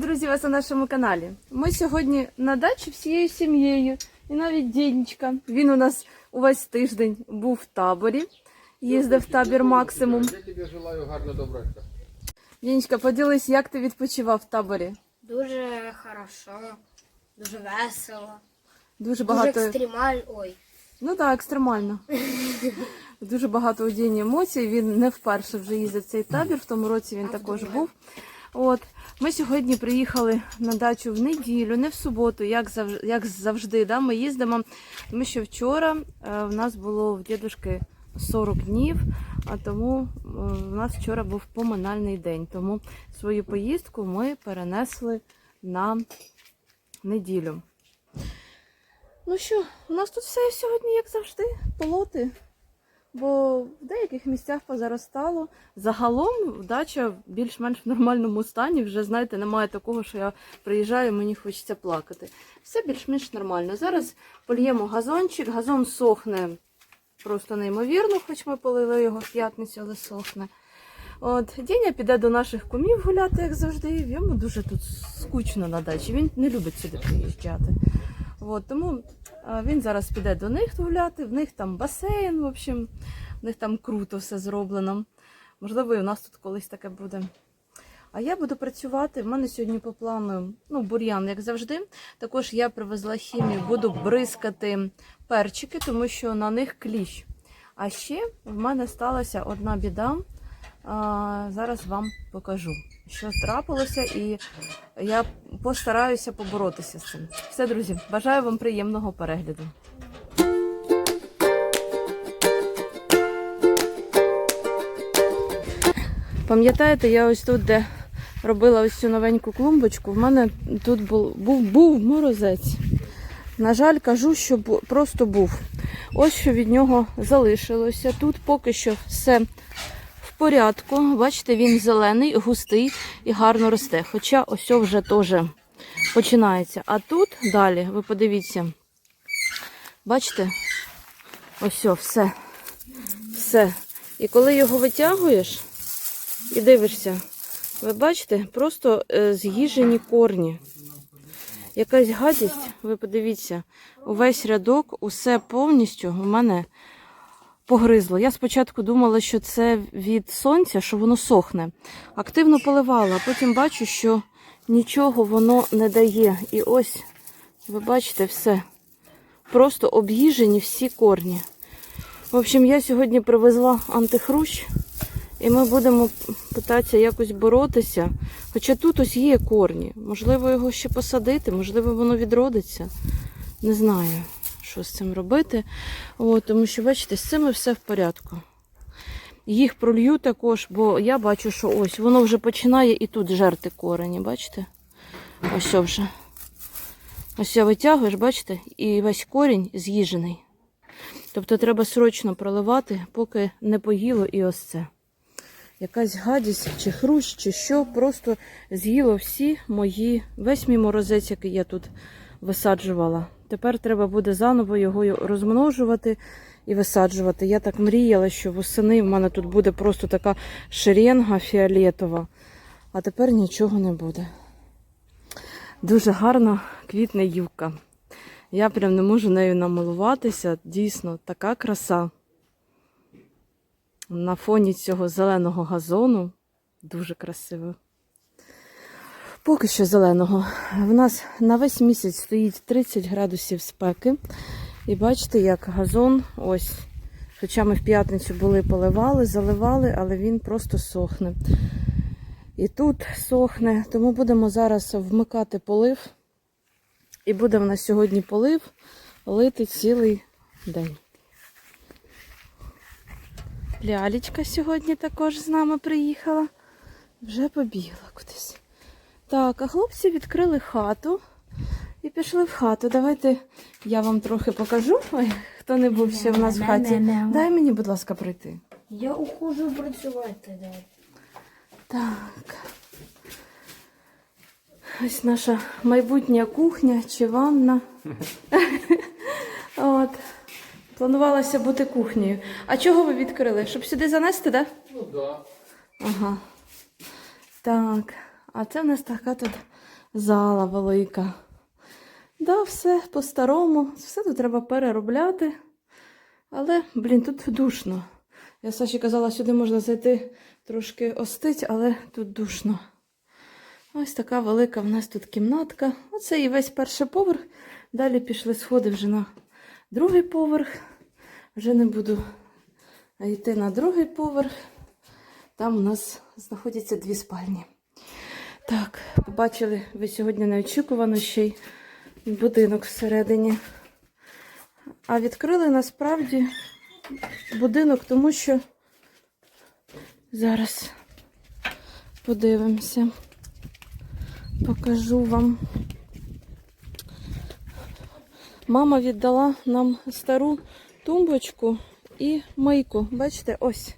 Вітаю, друзі, вас на нашому каналі. Ми сьогодні на дачі всією сім'єю. І навіть діднічка. Він у нас увесь тиждень був в таборі, їздив в табір максимум. Я тобі желаю гарно добраться. Діднічка, поділись, як ти відпочивав в таборі? Дуже хорошо, дуже весело, Дуже дуже багато. екстремаль. Ой, Ну так, екстремально. Дуже багато у Діні емоцій. Він не вперше вже їздить в цей табір. В тому році він також був. От ми сьогодні приїхали на дачу в неділю, не в суботу, як завжди, як завжди. Да? Ми їздимо. Тому що вчора е, в нас було в дідушки 40 днів, а тому е, в нас вчора був поминальний день. Тому свою поїздку ми перенесли на неділю. Ну що, у нас тут все сьогодні, як завжди, полоти. Бо в деяких місцях позаростало. Загалом дача більш-менш в нормальному стані. Вже знаєте, немає такого, що я приїжджаю, мені хочеться плакати. Все більш-менш нормально. Зараз польємо газончик. Газон сохне просто неймовірно, хоч ми полили його в п'ятницю, але сохне. От, Діня піде до наших кумів гуляти, як завжди. Йому дуже тут скучно на дачі. Він не любить сюди приїжджати. От, тому він зараз піде до них гуляти, в них там басейн, в общем, в них там круто все зроблено. Можливо, і у нас тут колись таке буде. А я буду працювати. В мене сьогодні по плану ну, бур'ян, як завжди. Також я привезла хімію, буду бризкати перчики, тому що на них кліщ. А ще в мене сталася одна біда. Зараз вам покажу, що трапилося, і я постараюся поборотися з цим. Все, друзі, бажаю вам приємного перегляду. Пам'ятаєте, я ось тут, де робила ось цю новеньку клумбочку, в мене тут був, був, був морозець. На жаль, кажу, що просто був. Ось що від нього залишилося. Тут поки що все порядку. Бачите, він зелений, густий і гарно росте. Хоча ось вже теж починається. А тут далі, ви подивіться, бачите? Ось все. Все. І коли його витягуєш і дивишся, ви бачите, просто е, з'їжені корні. Якась гадість, ви подивіться, увесь рядок, усе повністю у мене погризло. Я спочатку думала, що це від сонця, що воно сохне. Активно поливала, а потім бачу, що нічого воно не дає. І ось, ви бачите, все. Просто об'їжені всі корні. В общем, я сьогодні привезла антихрущ, і ми будемо питатися якось боротися. Хоча тут ось є корні. Можливо, його ще посадити, можливо, воно відродиться. Не знаю, що з цим робити. О, тому що, бачите, з цими все в порядку. Їх пролью також, бо я бачу, що ось воно вже починає і тут жерти корені, бачите? Ось вже. Ось витягуєш, бачите, і весь корінь з'їжений. Тобто треба срочно проливати, поки не поїло і ось це. Якась гадість, чи хрущ, чи що, просто з'їло всі мої, весь мій морозець, який я тут висаджувала. Тепер треба буде заново його розмножувати і висаджувати. Я так мріяла, що восени в мене тут буде просто така шеренга фіолетова, а тепер нічого не буде. Дуже гарно квітне юбка. Я прям не можу нею намилуватися. Дійсно, така краса. На фоні цього зеленого газону дуже красиво. Поки що зеленого. В нас на весь місяць стоїть 30 градусів спеки. І бачите, як газон ось. Хоча ми в п'ятницю були поливали, заливали, але він просто сохне. І тут сохне, тому будемо зараз вмикати полив. І буде в нас сьогодні полив лити цілий день. Лялечка сьогодні також з нами приїхала. Вже побігла кудись. Так, а хлопці відкрили хату і пішли в хату. Давайте я вам трохи покажу. Ой, хто не був ще в нас в хаті. Дай мені, будь ласка, прийти. я ухожу працювати далі. Так. Ось наша майбутня кухня чи ванна. От. Планувалося бути кухнею. А чого ви відкрили? Щоб сюди занести, так? Да? Ну да. Ага. Так. А це в нас така тут зала велика. Да, все по-старому, все тут треба переробляти. Але, блін, тут душно. Я Саші казала, сюди можна зайти трошки остить, але тут душно. Ось така велика в нас тут кімнатка. Оце і весь перший поверх. Далі пішли сходи вже на другий поверх. Вже не буду йти на другий поверх. Там у нас знаходяться дві спальні. Так, побачили ви сьогодні неочікувано ще й будинок всередині. А відкрили насправді будинок, тому що зараз подивимося. Покажу вам. Мама віддала нам стару тумбочку і мийку. Бачите, ось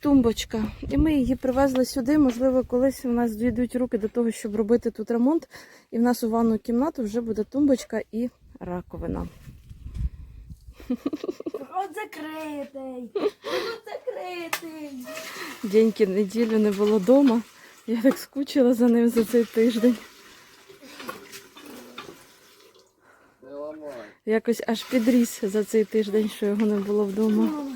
тумбочка. І ми її привезли сюди. Можливо, колись у нас дійдуть руки до того, щоб робити тут ремонт. І в нас у ванну кімнату вже буде тумбочка і раковина. Рот закритий. Рот закритий. Деньки неділю не було вдома. Я так скучила за ним за цей тиждень. Якось аж підріс за цей тиждень, що його не було вдома.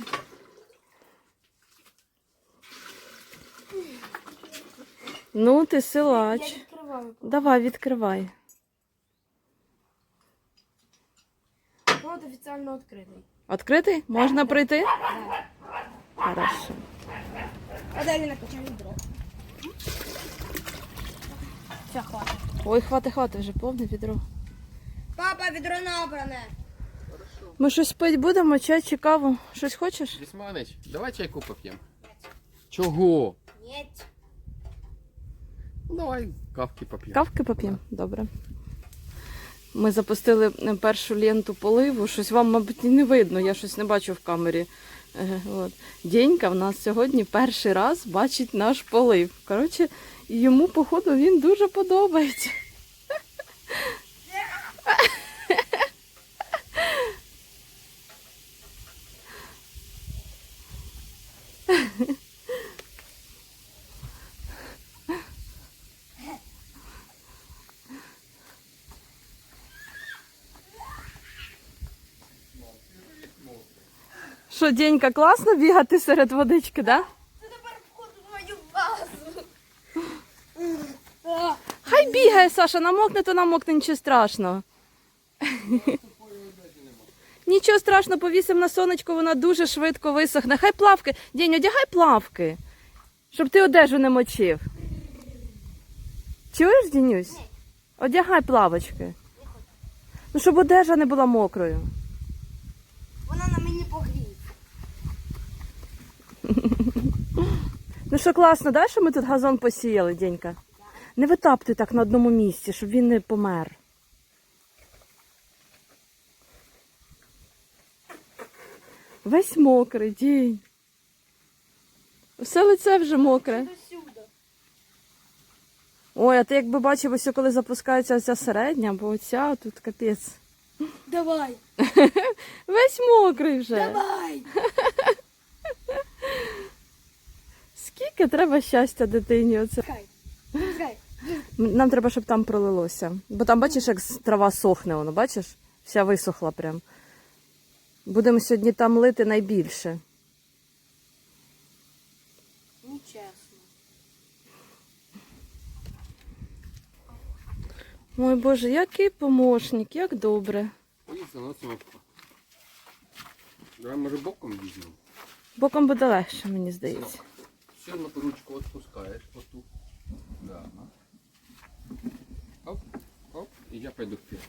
Ну, ти Я відкриваю. Давай, відкривай. Рот офіційно відкритий. Відкритий? Можна прийти? Хорошо. А далі накачаю відро. Все, хватить. Ой, хвати, хвати, вже повне відро. Папа, відро набране. Ми щось пить будемо, чай чи каву? Щось хочеш? Вісманич, давай чайку поп'ємо. Чого? Ні. Ну, давай кавки поп'ємо. Кавки поп'ємо? Добре. Ми запустили е, першу ленту поливу. Щось вам, мабуть, не видно, я щось не бачу в камері. Е, От. Денька в нас сьогодні перший раз бачить наш полив. Коротше, йому, походу, він дуже подобається. Що, Денька, класно бігати серед водички, да? Тепер в мою базу. Хай бігає, Саша, намокне, то намокне, нічого страшного. Нічого страшного, повісимо на сонечко, вона дуже швидко висохне. Хай плавки. День, одягай плавки, щоб ти одежу не мочив. Чуєш, Дінюсь? Одягай плавочки. Ну, щоб одежа не була мокрою. Вона на мені погріє. Ну що класно, да, що ми тут газон посіяли, Денька? Не витаптуй так на одному місці, щоб він не помер. Весь мокрий день. Все лице вже мокре. Ой, а ти якби бачив, ось коли запускається оця середня, бо оця тут капець. Давай. Весь мокрий вже. Давай. Скільки треба щастя дитині? Оце. Нам треба, щоб там пролилося. Бо там бачиш, як трава сохне, воно, бачиш? Вся висохла прям. Будемо сьогодні там лити найбільше. Нечесно. Ой Боже, який помощник, як добре. Цьопку. Давай, може, боком візьмемо. Боком буде легше, мені здається. Все на ручку вот оту. Да. Оп, оп, и я пойду вперед.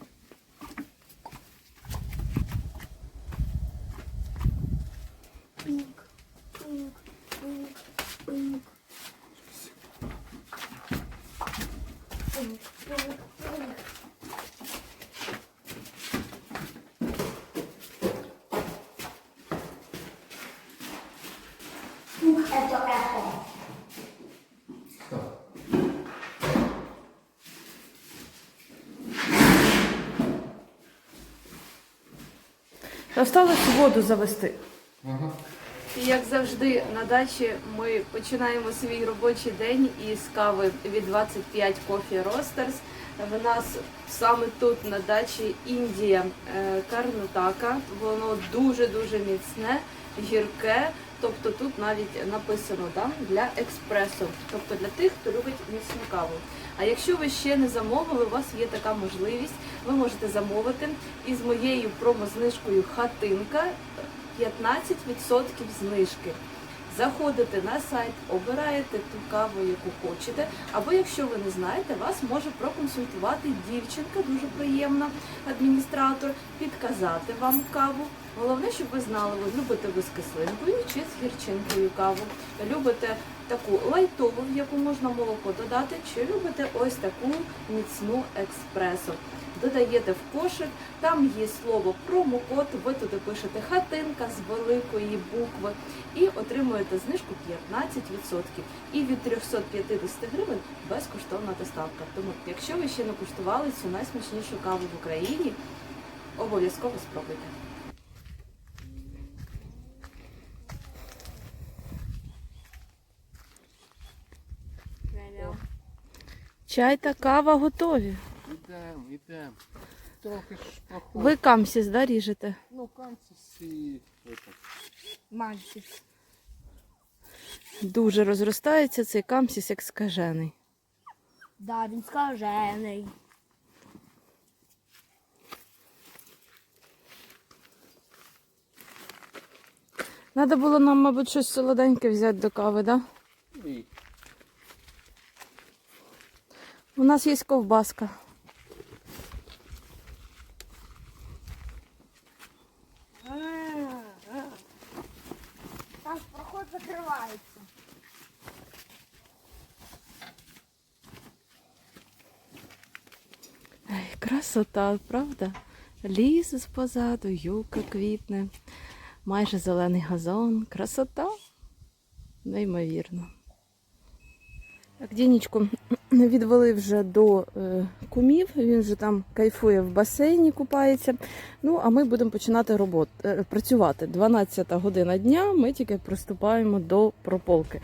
Осталось воду завести. Ага. І як завжди на дачі ми починаємо свій робочий день із кави від 25 Coffee Roasters. В нас саме тут на дачі Індія карнутака. Воно дуже-дуже міцне, гірке. Тобто тут навіть написано да, для експресо, тобто для тих, хто любить міцну каву. А якщо ви ще не замовили, у вас є така можливість, ви можете замовити із моєю промознижкою хатинка 15% знижки. Заходите на сайт, обираєте ту каву, яку хочете. Або якщо ви не знаєте, вас може проконсультувати дівчинка, дуже приємна адміністратор, підказати вам каву. Головне, щоб ви знали, ви любите ви з кислинкою чи з гірчинкою каву. Любите таку лайтову, в яку можна молоко додати, чи любите ось таку міцну експресо. Додаєте в кошик, там є слово промокод, ви туди пишете хатинка з великої букви і отримуєте знижку 15%. І від 350 гривень безкоштовна доставка. Тому, якщо ви ще не куштували цю найсмачнішу каву в Україні, обов'язково спробуйте. Чай та кава готові. Ідемо, ідемо. Трохи ж проходить. Ви камсіс, да, ріжете? Ну, канцис і отак. Мальчик. Дуже розростається цей камсіс, як скажений. Да, він скажений. Надо було нам, мабуть, щось солоденьке взяти до кави, да? І У нас є ковбаска. Красота, правда? Ліс позаду, юка квітне, майже зелений газон. Красота. Неймовірно. Так, Дінічку відвели вже до е, кумів, він вже там кайфує в басейні, купається. Ну, а ми будемо починати робот, е, працювати. 12 година дня, ми тільки приступаємо до прополки.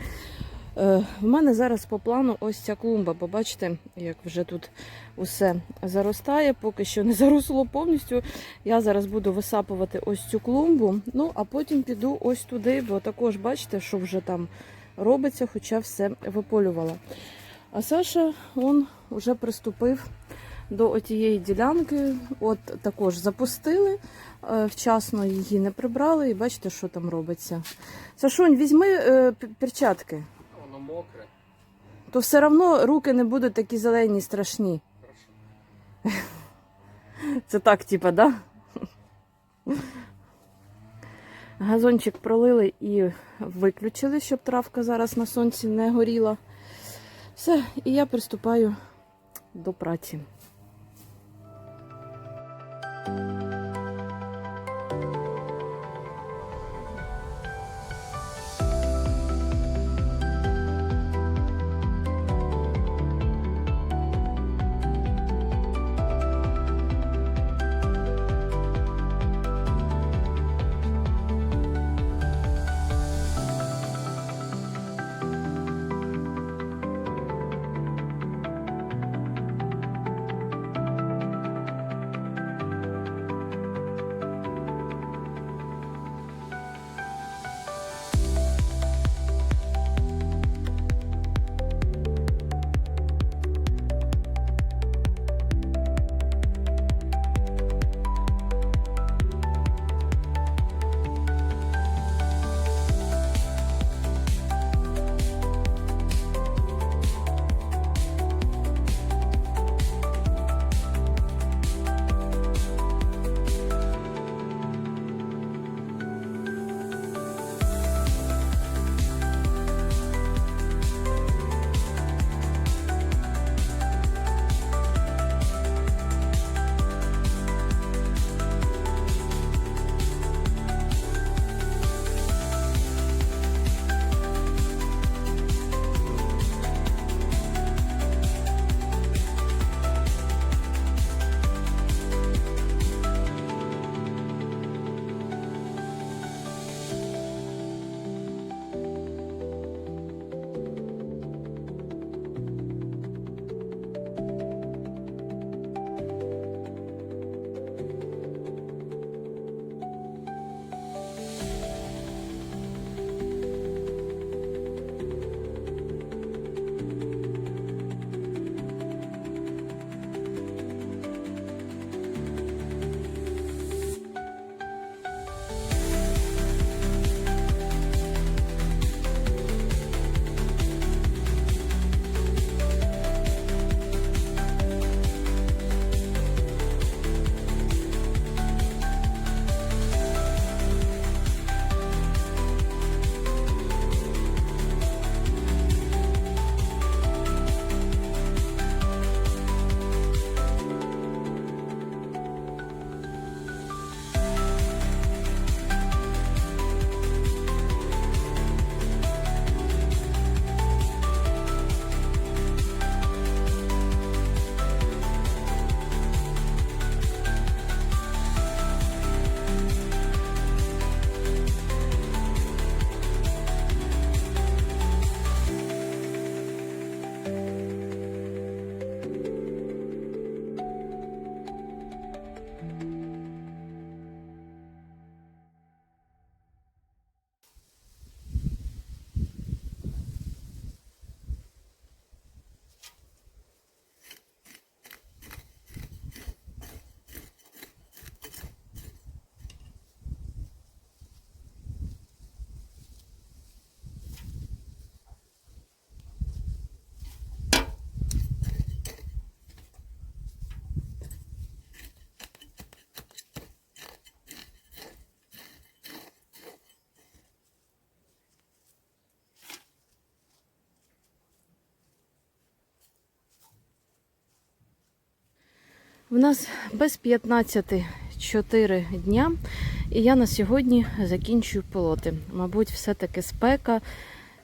Е, в мене зараз по плану ось ця клумба. Побачите, як вже тут усе заростає, поки що не заросло повністю. Я зараз буду висапувати ось цю клумбу, ну а потім піду ось туди, бо також бачите, що вже там робиться, хоча все виполювала. А Саша он вже приступив до отієї ділянки. От також запустили, е, вчасно її не прибрали, і бачите, що там робиться. Сашунь, візьми е, перчатки, мокре. то все одно руки не будуть такі зелені, страшні. Хорошо. Це так, типа, да? Газончик пролили і виключили, щоб травка зараз на сонці не горіла. Все, і я приступаю до праці. В нас без 15 4 дня, і я на сьогодні закінчую полоти. Мабуть, все-таки спека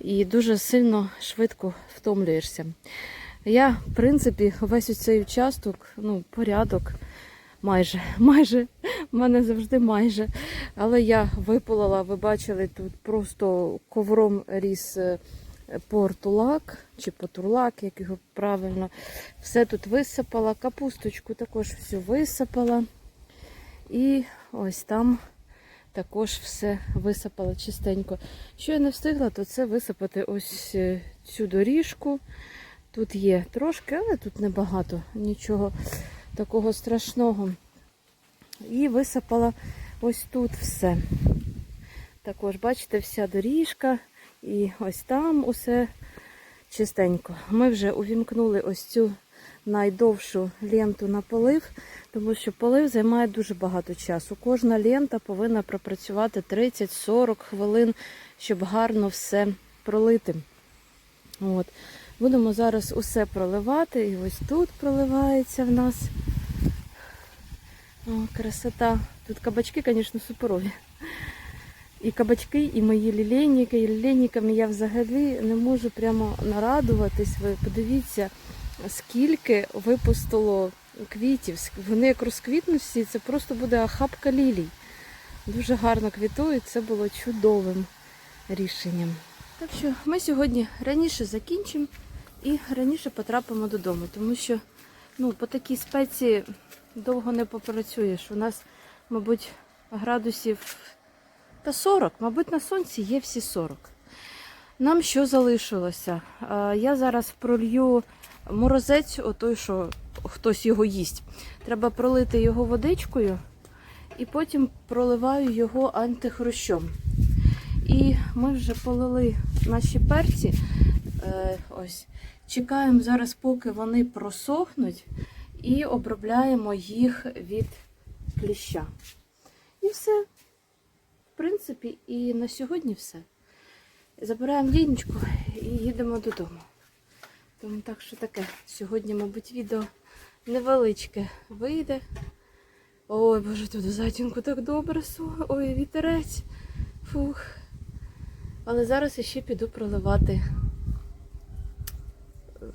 і дуже сильно швидко втомлюєшся. Я, в принципі, весь цей участок, ну, порядок, майже, майже, в мене завжди майже. Але я випалила, ви бачили, тут просто ковром ріс е, портулак чи потурлак, як його правильно. Все тут висипала, капусточку також всю висипала. І ось там також все висипала чистенько. Що я не встигла, то це висипати ось е, цю доріжку. Тут є трошки, але тут небагато, нічого такого страшного. І висипала ось тут все. Також, бачите, вся доріжка, і ось там усе чистенько. Ми вже увімкнули ось цю найдовшу ленту на полив, тому що полив займає дуже багато часу. Кожна лента повинна пропрацювати 30-40 хвилин, щоб гарно все пролити. От. Будемо зараз усе проливати. І ось тут проливається в нас. О, красота. Тут кабачки, звісно, суперові. І кабачки, і мої лілейники. І лілейниками я взагалі не можу прямо нарадуватись. Ви подивіться, скільки випустило квітів. Вони як розквітнуть всі, це просто буде охапка лілій. Дуже гарно квітують, це було чудовим рішенням. Так що ми сьогодні раніше закінчимо і раніше потрапимо додому, тому що ну, по такій спеці довго не попрацюєш. У нас, мабуть, градусів та 40, мабуть, на сонці є всі 40. Нам що залишилося? Е, Я зараз пролью морозець, отой, що хтось його їсть. Треба пролити його водичкою і потім проливаю його антихрущом. І ми вже полили наші перці. Е, ось. Чекаємо зараз, поки вони просохнуть, і обробляємо їх від кліща. І все. В принципі, і на сьогодні все. Забираємо лінічку і їдемо додому. Тому так що таке. Сьогодні, мабуть, відео невеличке вийде. Ой, боже, тут в затінку так добре. су- Ой, вітерець. Фух. Але зараз я ще піду проливати.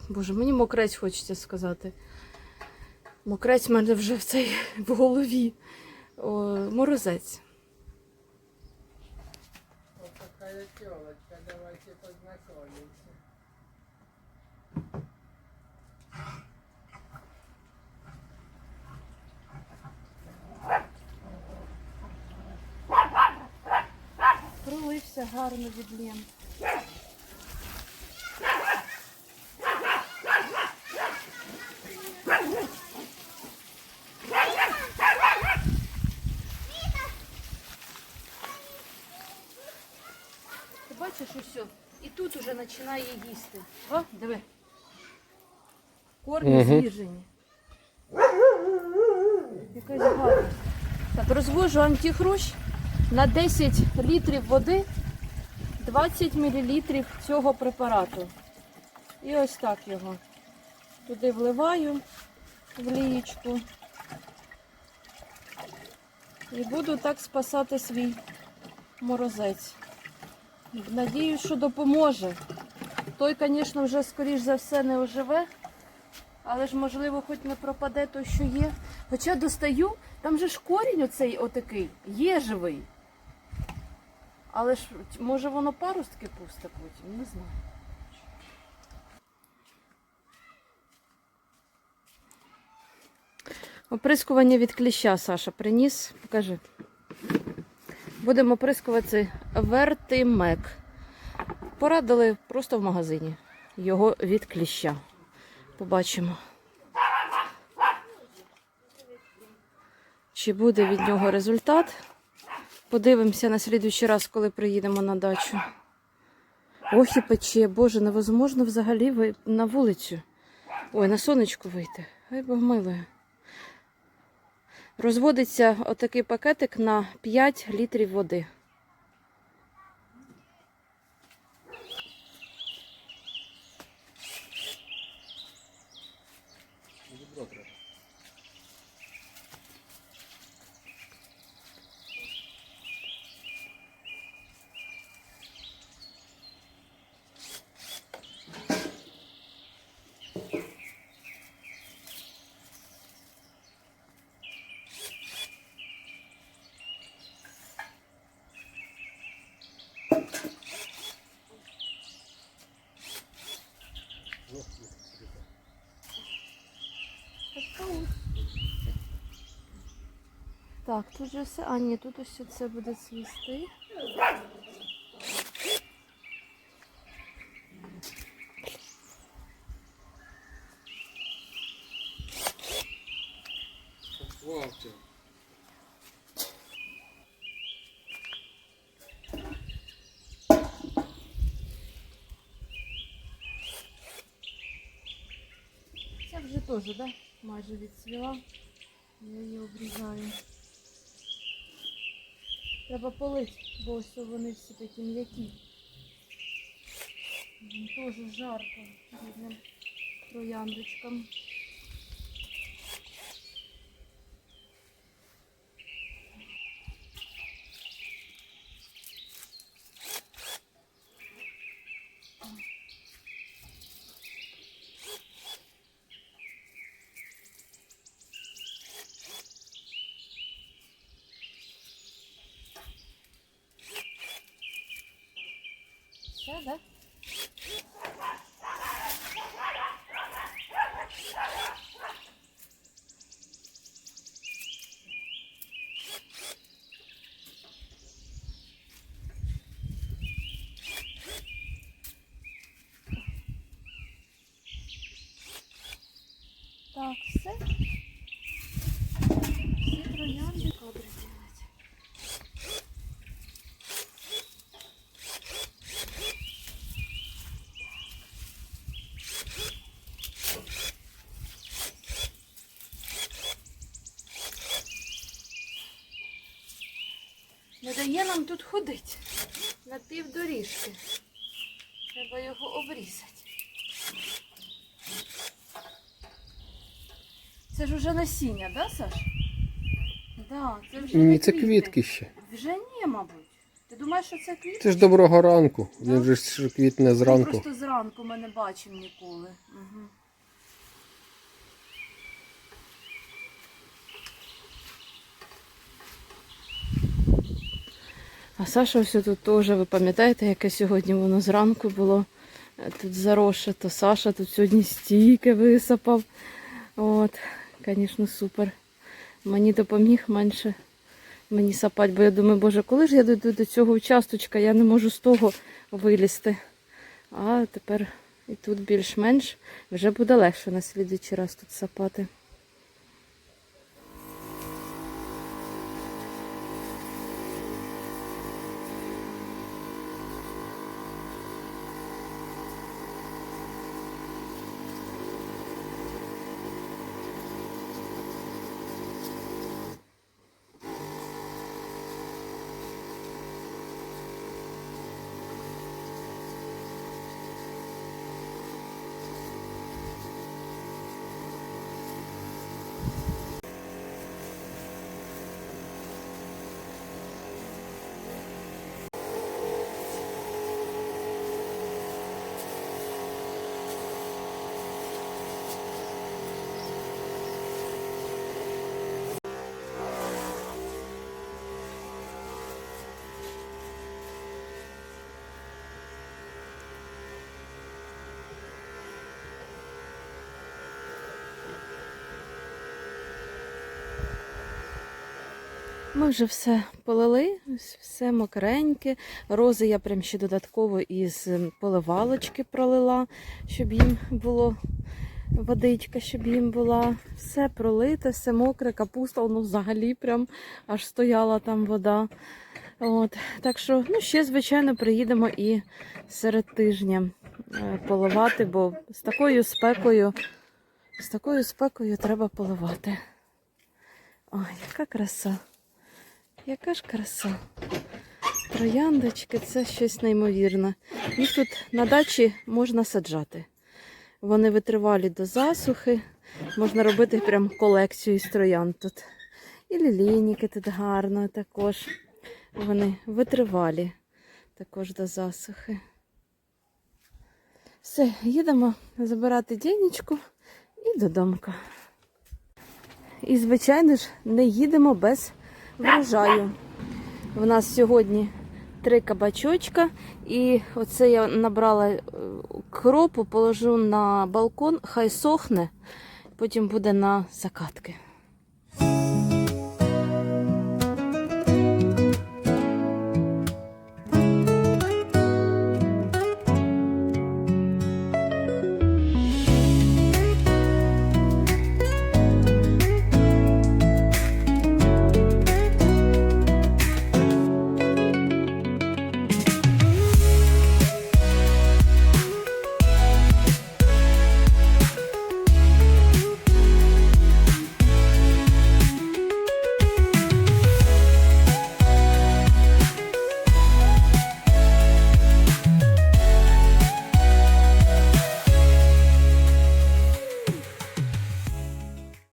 Боже, мені мокрець хочеться сказати. Мокрець в мене вже в цей в голові. О, морозець. Пролився гарно від лент. Ти бачиш усе? І тут уже починає їсти. О, диви. Мгм. з'їжені. Якась гарна. Так, розвожу антихрущ на 10 літрів води 20 мл цього препарату. І ось так його туди вливаю в лієчку. І буду так спасати свій морозець. Надіюсь, що допоможе. Той, звісно, вже, скоріш за все, не оживе, але ж, можливо, хоч не пропаде той, що є. Хоча достаю, там же ж корінь оцей отакий, є живий. Але ж може воно паростки пусте потім, не знаю. Оприскування від кліща Саша приніс. Покажи. Будемо оприскувати вертимек. Порадили просто в магазині. Його від кліща. Побачимо. Чи буде від нього результат? Подивимося на слідуючий раз, коли приїдемо на дачу. Ох і пече, боже, невозможно взагалі на вулицю. Ой, на сонечку вийти. Хай Бог милує. Розводиться отакий пакетик на 5 літрів води. Так, тут же все. А, ні, тут ось це буде цвісти. Ця вже теж, да? Майже відцвіла. Я її обрізаю. Треба полити, бо ось вони всі такі м'які. Дуже жарко бідним трояндочкам. Все, да? Так, все. Всі троянди кадри делать. Не дає нам тут ходити на півдоріжки. Треба його обрізати. Це ж уже насіння, да, Саш? Да, це вже не Ні, це квітки ще. Вже ні, мабуть. Ти думаєш, що це квітки? Це ж доброго ранку. Він же ж квітне Ти зранку. просто зранку ми не бачимо ніколи. Угу. А Саша все тут теж, ви пам'ятаєте, яке сьогодні воно зранку було е, тут заросше, то Саша тут сьогодні стійки висипав. От, звісно, супер. Мені допоміг менше мені сапати, бо я думаю, боже, коли ж я дойду до цього участочка, я не можу з того вилізти. А тепер і тут більш-менш вже буде легше на слідуючий раз тут сапати. Ми вже все полили, все мокреньке. Рози я прям ще додатково із ем, поливалочки пролила, щоб їм було водичка, щоб їм була. Все пролите, все мокре, капуста, воно взагалі прям аж стояла там вода. От. Так що, ну, ще, звичайно, приїдемо і серед тижня е, поливати, бо з такою спекою, з такою спекою треба поливати. Ой, яка краса. Яка ж краса. Трояндочки це щось неймовірне. Їх тут на дачі можна саджати. Вони витривалі до засухи. Можна робити прям колекцію із троянд тут. І лілійники тут гарно також. Вони витривалі також до засухи. Все, їдемо забирати дінечку і додому. І, звичайно ж, не їдемо без врожаю. У нас сьогодні три кабачочка, і оце я набрала е, кропу, положу на балкон, хай сохне, потім буде на закатки.